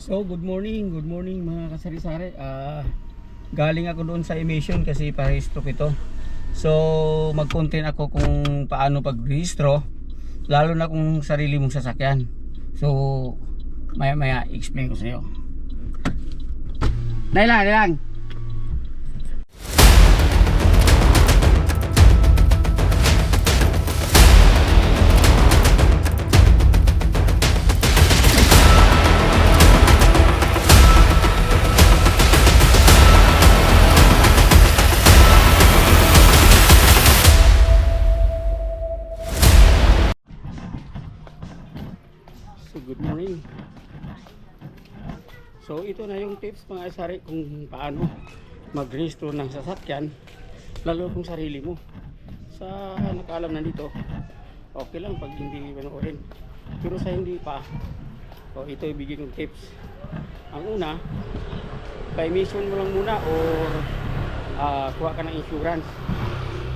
So, good morning, good morning mga kasari-sari. Ah, galing ako doon sa emission kasi pa-register ko ito. So, mag-content ako kung paano pag-rehistro, lalo na kung sarili mong sasakyan. So, maya-maya explain ko sa iyo. Dahil lang, dahil lang. So, ito na yung tips mga isari kung paano mag-rehistro ng sasakyan, lalo kung sarili mo. Sa nakaalam na dito, okay lang pag hindi panoorin. Pero sa hindi pa, o ito ibigay kong tips. Ang una, pa-emission mo lang muna or ah, kuha ka ng insurance.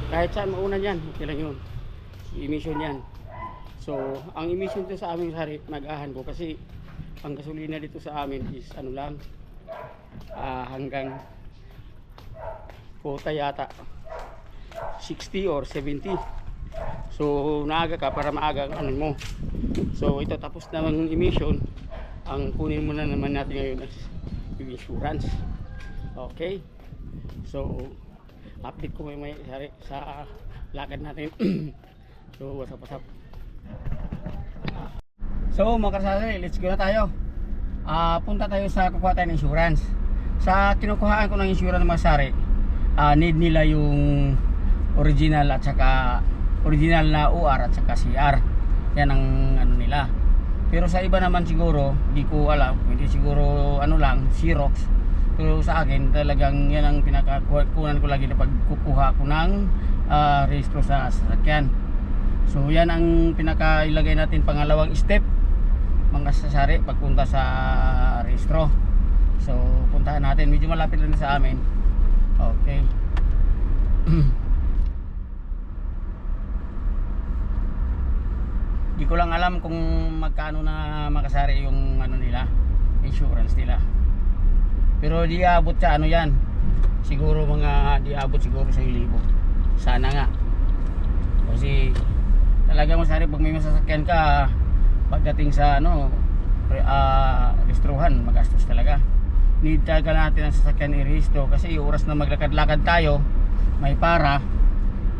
Kahit saan mauna yan, okay lang yun. Emission yan. So, ang emission to sa aming hari, nag-ahan ko kasi ang gasolina dito sa amin is ano lang ah, hanggang quota yata 60 or 70. So, naaga ka para maaga ano mo. So, ito tapos na ang emission. Ang kunin mo na naman natin ngayon is yung insurance. Okay? So, update ko may may sari sa lakad natin. so, what's up, what's up? So mga kasasari, let's go na tayo. Ah, punta tayo sa kukuha tayo ng insurance. Sa kinukuhaan ko ng insurance mga sari, ah, need nila yung original at saka original na UR at saka CR. Yan ang ano nila. Pero sa iba naman siguro, di ko alam, hindi siguro ano lang, Xerox. Pero sa akin, talagang yan ang pinakakunan ko lagi na pagkukuha ko ng ah, rehistro sa sasakyan. So yan ang pinakailagay natin pangalawang step mga sasari pagpunta sa rehistro. So puntahan natin, medyo malapit lang sa amin. Okay. Di ko lang alam kung magkano na makasari yung ano nila, insurance nila. Pero di abot sa ano yan. Siguro mga di abot siguro sa libo. Sana nga. Kasi talaga masari pag may masasakyan ka pagdating sa ano uh, restoruhan magastos talaga. Need talaga natin ang sasakyan i-rehistro kasi yung oras na maglakad-lakad tayo may para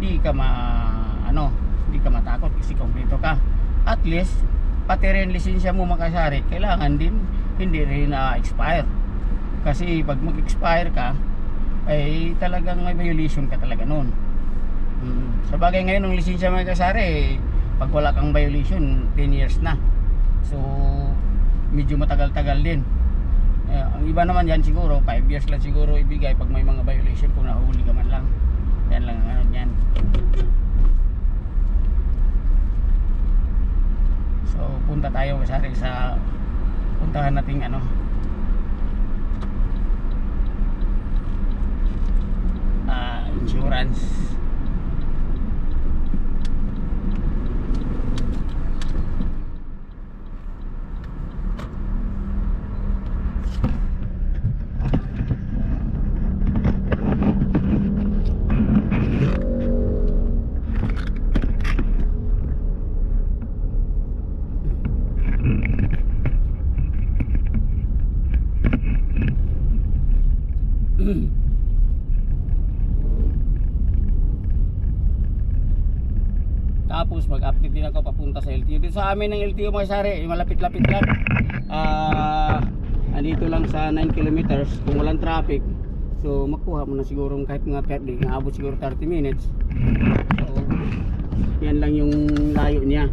di ka ma ano di ka matakot kasi kompleto ka. At least pati rin lisensya mo makasari kailangan din hindi rin na expire kasi pag mag-expire ka ay talagang may violation ka talaga noon Hmm. Sa bagay ngayon ng lisensya mga kasari, pag wala kang violation, 10 years na. So, medyo matagal-tagal din. Eh, ang iba naman yan siguro, 5 years lang siguro ibigay pag may mga violation kung nahuli ka man lang. Yan lang ang ano yan. So, punta tayo kasari sa puntahan nating ano, ah, insurance. Tapos mag-update din ako papunta sa LTO. Dito sa amin ng LTO mga sari, eh, malapit-lapit lang. Ah, andito lang sa 9 kilometers kung walang traffic. So makuha mo na siguro kahit mga 30, naabot siguro 30 minutes. So yan lang yung layo niya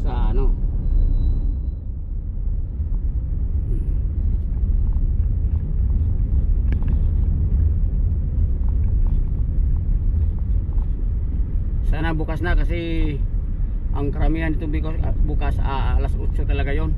sa ano. Sana bukas na kasi ang karamihan dito bukas, bukas ah, alas 8 talaga yon.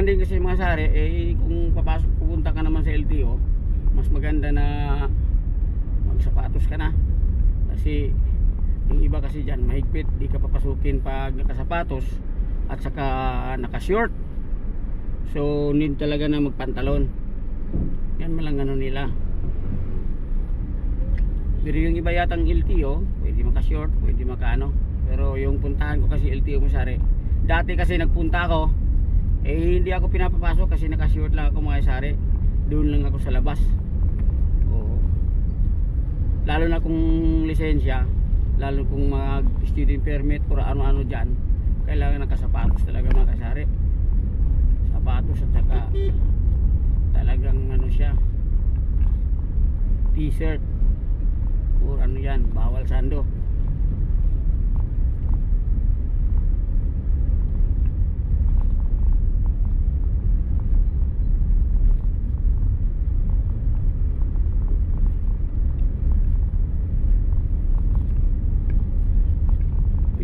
Naman din kasi mga sari, eh kung papasok pupunta ka naman sa LTO, mas maganda na magsapatos ka na. Kasi yung iba kasi dyan mahigpit, di ka papasukin pag nakasapatos at saka naka-short. So need talaga na magpantalon. Yan man lang ano nila. Pero yung iba yatang LTO, pwede maka-short, pwede maka-ano. Pero yung puntahan ko kasi LTO mo sari. Dati kasi nagpunta ako, eh hindi ako pinapapasok kasi naka-short lang ako mga sari. Doon lang ako sa labas. Oo. Lalo na kung lisensya, lalo kung mag student permit or ano-ano dyan, kailangan nakasapatos talaga mga kasari. Sapatos at saka talagang ano siya, t-shirt or ano yan, bawal sando.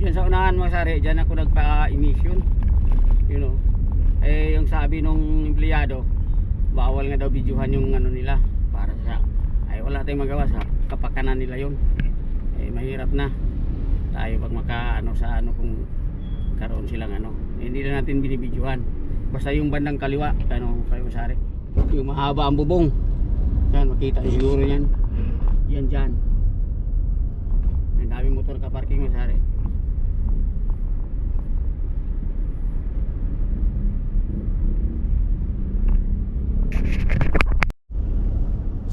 Diyan sa unahan mga sari, diyan ako nagpa-emission. You know. Eh yung sabi nung empleyado, bawal nga daw videohan yung ano nila para sa ay wala tayong magawa sa kapakanan nila yun. Eh mahirap na. Tayo pag maka ano sa ano kung karoon silang ano. Eh, hindi na natin binibidyohan. Basta yung bandang kaliwa, ano kayo sari. Yung mahaba ang bubong. Yan, makita niyo siguro yan. Yan dyan. Ang daming motor ka parking mo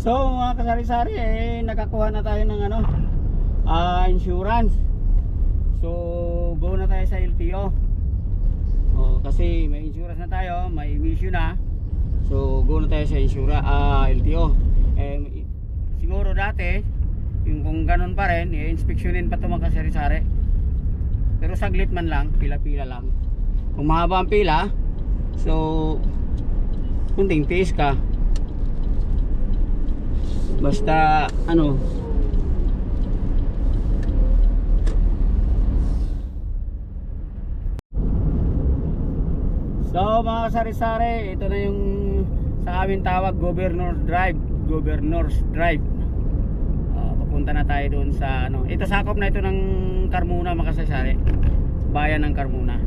So mga kasari-sari eh nakakuha na tayo ng ano ah insurance. So go na tayo sa LTO. Oh, kasi may insurance na tayo, may emission na. So go na tayo sa insura ah LTO. Eh siguro dati yung kung ganun pa rin, i-inspeksyonin pa ito mga kasari-sari. Pero saglit man lang, pila-pila lang. Kung mahaba ang pila, so kunting tiis ka. Basta ano So mga sari-sari, ito na yung sa amin tawag Governor Drive, Governor's Drive. Ah, papunta na tayo doon sa ano. Ito sakop na ito ng Carmona mga sari Bayan ng Carmona.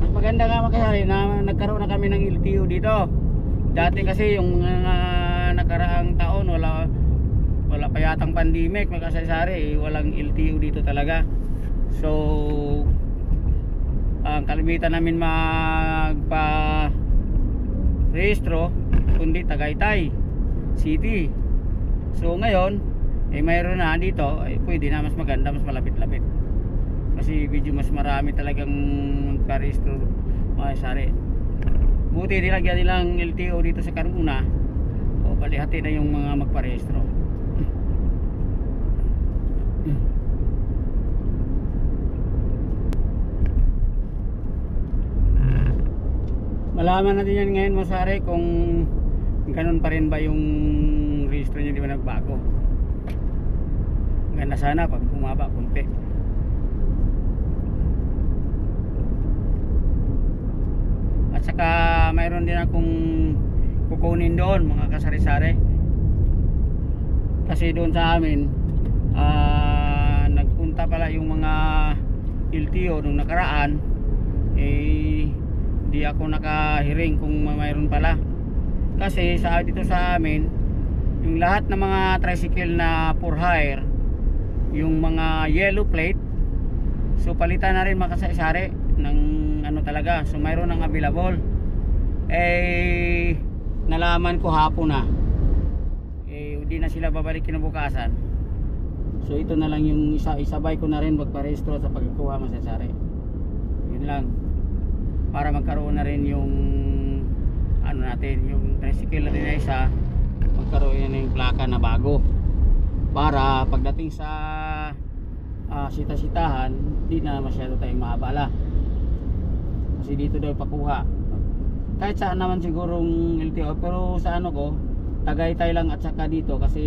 Mas maganda nga makasari na nagkaroon na kami ng LTO dito. Dati kasi yung mga nakaraang taon wala wala pa yatang pandemic makasari-sari eh, walang LTO dito talaga. So ang kalimitan namin magpa rehistro kundi Tagaytay City. So ngayon eh mayroon na dito, eh, pwede na mas maganda, mas malapit-lapit. Kasi video mas marami talagang parehistro mga sari. Buti nilagyan nilang LTO dito sa Carmona. O palihati na yung mga magparehistro. Malaman natin yan ngayon mo sari kung ganun pa rin ba yung rehistro niya di ba nagbago. Ganda sana pag bumaba konti. At saka mayroon din akong kukunin doon mga kasari-sari. Kasi doon sa amin ah, nagpunta pala yung mga LTO nung nakaraan eh di ako nakahiring kung mayroon pala. Kasi sa dito sa amin yung lahat ng mga tricycle na for hire yung mga yellow plate so palitan na rin makasari ng ano talaga so mayroon ng available eh nalaman ko hapon na. Eh hindi na sila babalik kinabukasan. So ito na lang yung isa isabay ko na rin magparehistro sa pagkuha masasari yun lang. Para magkaroon na rin yung ano natin yung tricycle natin na isa magkaroon yan ng plaka na bago. Para pagdating sa ah, sita-sitahan hindi na masyado tayong maabala. Kasi dito daw pakuha kahit saan naman sigurong LTO pero sa ano ko Tagaytay lang at saka dito kasi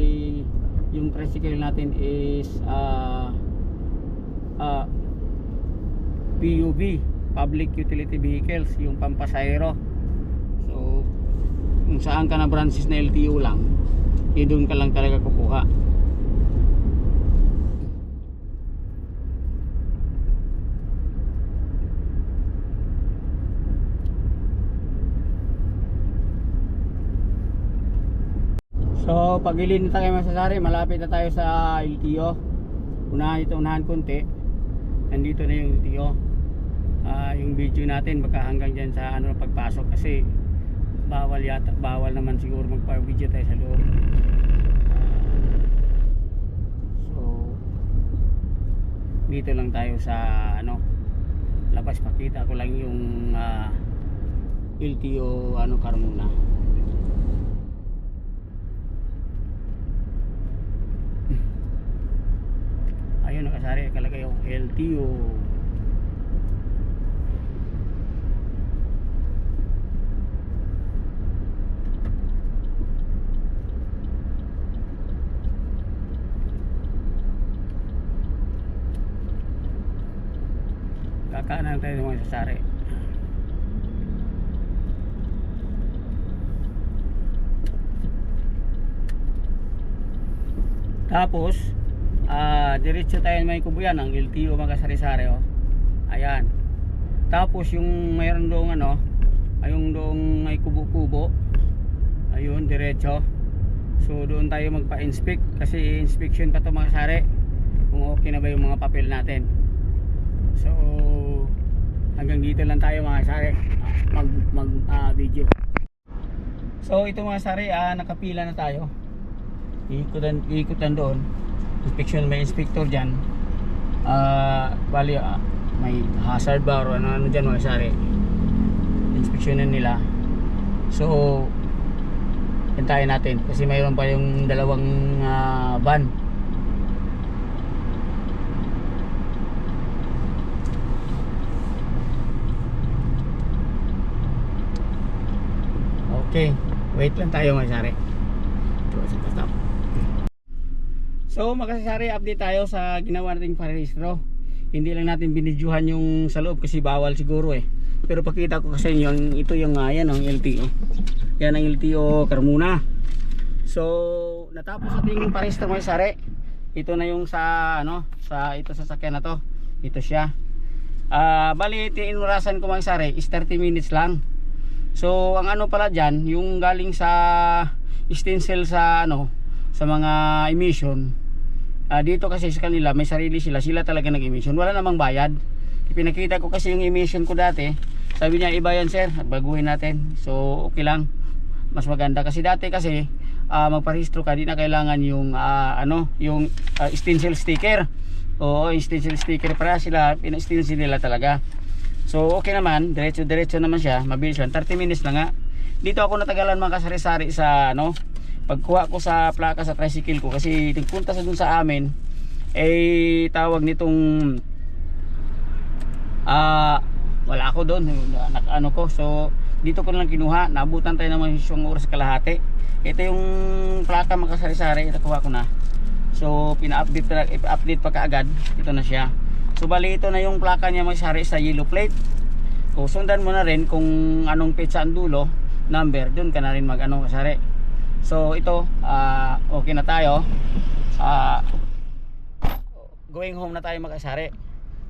yung tricycle natin is ah, ah, PUV Public Utility Vehicles yung pampasayro. So kung saan ka na branches na LTO lang eh doon ka lang talaga kukuha So, pagilid na tayo masasari, malapit na tayo sa LTO. Unahan ito, unahan konti. Nandito na yung LTO. Ah, yung video natin baka hanggang dyan sa ano pagpasok kasi bawal yata, bawal naman siguro magpa-video tayo sa loob. So, dito lang tayo sa ano labas pakita ko lang yung ah, LTO ano Carmona. ayun nakasari kalagay yung LTO kakaanan tayo ng mga sasari. Tapos diretso tayo may kubuyan ang LTO mga sari-sari oh. ayan. Tapos yung mayroon doong ano ayong doong may kubo-kubo ayun diretso. So doon tayo magpa-inspect kasi inspection pa to mga sari kung okay na ba yung mga papel natin. So hanggang dito lang tayo mga sari. Mag, mag ah, video. So ito mga sari ah, nakapila na tayo. Ikutan, ikutan doon inspection may inspector dyan. Ah bali ah, may hazard bar o ano ano dyan mga sari inspeksyonan nila. So hintayin natin kasi mayroon pa yung dalawang ah, van. Okay wait lang tayo mga sari Ito, sa stop So makasasari update tayo sa ginawa nating parehistro. Hindi lang natin binidyuhan yung sa loob kasi bawal siguro eh. Pero pakita ko kasi yung ito yung uh, yan ang LTO Yan ang LTO Carmona. So natapos ating parehistro mga sari. Ito na yung sa ano sa ito sa sakyan na to. Ito siya. Ah, bali tinurasan ko mga sari is 30 minutes lang. So ang ano pala dyan yung galing sa stencil sa ano sa mga emission Ah, dito kasi sa kanila may sarili sila. Sila talaga nag-emission. Wala namang bayad. Ipinakita ko kasi yung emission ko dati. Sabi niya iba yan sir. Baguhin natin. So okay lang. Mas maganda. Kasi dati kasi ah, magparehistro ka di na kailangan yung ah, ano yung ah, stencil sticker. Oo stencil sticker. Para sila pina-stencil nila talaga. So okay naman. Diretso diretso naman siya. Mabilis lang. 30 minutes na nga. Dito ako natagalan mga kasari-sari sa ano pagkuha ko sa plaka sa tricycle ko kasi nagpunta sa dun sa amin eh tawag nitong ah wala ako doon Nak- ano ko. So dito ko lang kinuha. Nabutan tayo naman isang oras kalahati. Ito yung plaka makasari-sari. Nakuha ko na. So pina-update na- ipa-update pa kaagad. Ito na siya. So bali ito na yung plaka niya masari sa yellow plate. So mo na rin kung anong pizza ang dulo number doon ka na rin mag ano kasari So ito, ah, okay na tayo. Ah, going home na tayo mag-asari.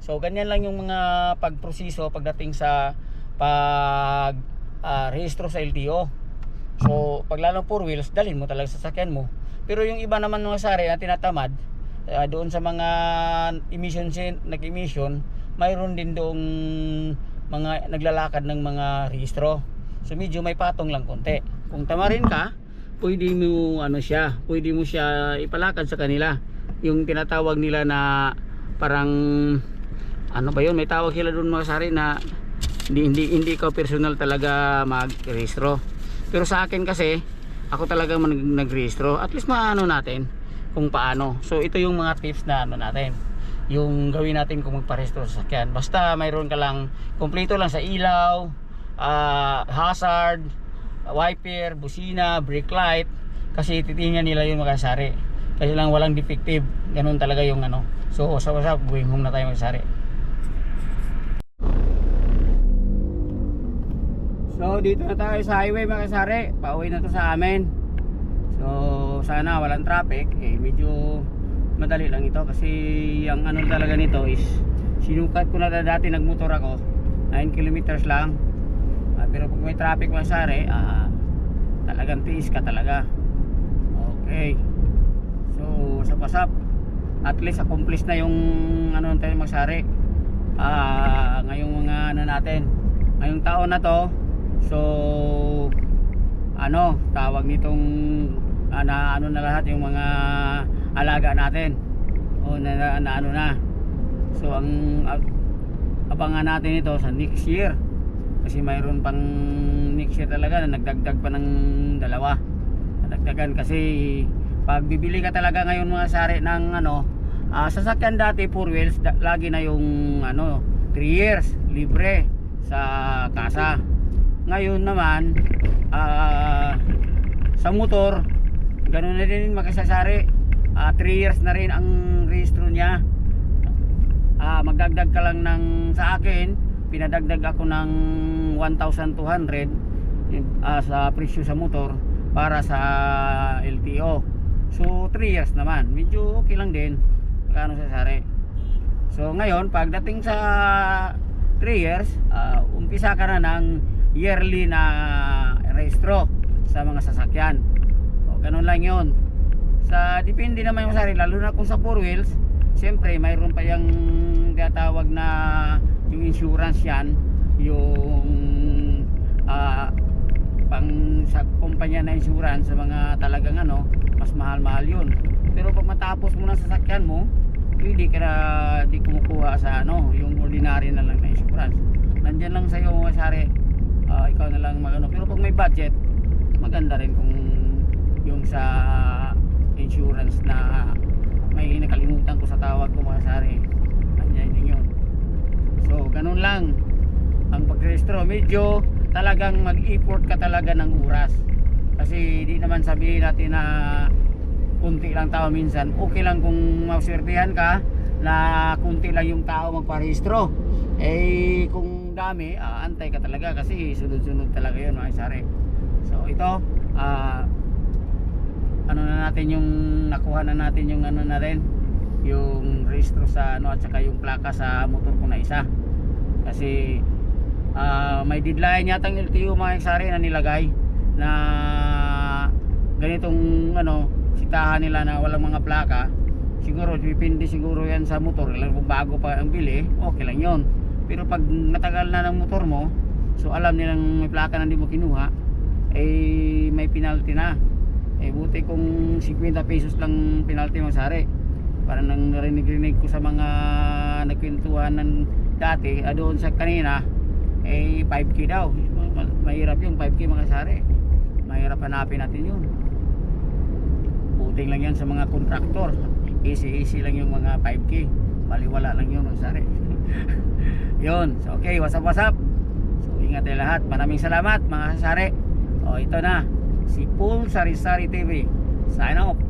So ganyan lang yung mga pagproseso pagdating sa pag ah, rehistro sa LTO. So pag lalong four wheels, dalhin mo talaga sa sakyan mo. Pero yung iba naman mga sari na tinatamad, ah, doon sa mga emission nag-emission, mayroon din doong mga naglalakad ng mga rehistro. So medyo may patong lang konti. Kung tamarin ka, pwede mo ano siya, pwede mo siya ipalakad sa kanila. Yung tinatawag nila na parang ano ba yun, may tawag sila doon mga sari na hindi hindi hindi ko personal talaga mag-rehistro. Pero sa akin kasi ako talaga nag-rehistro. At least maano natin kung paano. So ito yung mga tips na ano natin. Yung gawin natin kung magparehistro sa sakyan. Basta mayroon ka lang kompleto lang sa ilaw, ah, hazard, wiper, busina, brake light kasi titingnan nila yung makasari Kasi lang walang defective. Ganun talaga yung ano. So, usap-usap, going home na tayo magsari. So, dito na tayo sa highway mga kasari. Pauwi na to sa amin. So, sana walang traffic. Eh, medyo madali lang ito kasi yung ano talaga nito is sinukat ko na dati nagmotor ako 9 kilometers lang pero pag may traffic mga kasari ah, talagang tiis ka talaga. Okay. So sa pasap at least accomplish na yung ano tayo magsari. Ah ngayong mga ano natin ngayong taon na to so ano tawag nitong ah, na ano na lahat yung mga alaga natin. O na, na, na ano na. So ang ab- abangan natin ito sa next year kasi mayroon pang next year talaga na nagdagdag pa ng dalawa. Nadagdagan kasi pag bibili ka talaga ngayon mga sari ng ano ah, sasakyan dati 4 wheels da- lagi na yung ano 3 years libre sa kasa. Ngayon naman ah, sa motor ganun na din makasasari 3 years na rin ang rehistro niya. Ah, magdagdag ka lang ng sa akin pinadagdag ako ng 1,200 yun, ah, sa presyo sa motor para sa LTO so 3 years naman. Medyo okay lang din. Kano sa sari so ngayon pagdating sa 3 years ah, umpisa ka na ng yearly na rehistro sa mga sasakyan. O ganun lang yun. Sa depende naman yung sari lalo na kung sa 4 wheels siyempre mayroon pa yung tinatawag na yung insurance yan yung ah, pang sa kumpanya na insurance sa mga talagang ano mas mahal-mahal yun. Pero pag matapos mo ng sasakyan mo hindi ka na di kumukuha sa ano yung ordinary na lang na insurance. Nandyan lang sa'yo mga sari ah, ikaw na lang magano. Pero pag may budget maganda rin kung yung sa insurance na may nakalimutan ko sa tawag ko mga sari so ganun lang ang pagrehistro medyo talagang mag-effort ka talaga ng oras. Kasi di naman sabihin natin na kunti lang tao minsan. Okay lang kung maswertehan ka na kunti lang yung tao magparehistro eh kung dami ah, antay ka talaga kasi sunod-sunod talaga yun mga sari so ito ah ano na natin yung nakuha na natin yung ano na rin yung registro sa ano at saka yung plaka sa motor ko na isa. Kasi ah, may deadline yata ng LTO mga eksari na nilagay na ganitong ano sitahan nila na walang mga plaka. Siguro depende siguro yan sa motor. Lang kung bago pa ang bili okay lang yon pero pag natagal na ng motor mo so alam nilang may plaka na hindi mo kinuha eh may penalty na. Eh buti kung 50 pesos lang penalty mo sari parang nang narinig-rinig ko sa mga nagkwentuhan ng dati ah, doon sa kanina eh 5k daw. Ma- mahirap yung 5k mga sari. Mahirap hanapin natin yun. Buting lang yan sa mga kontraktor easy easy lang yung mga 5k baliwala lang yun mga sari. Yun. So okay what's up what's up? So ingat tayo lahat. Maraming salamat mga sari. O ito na. Si Paul Sarisari TV sign off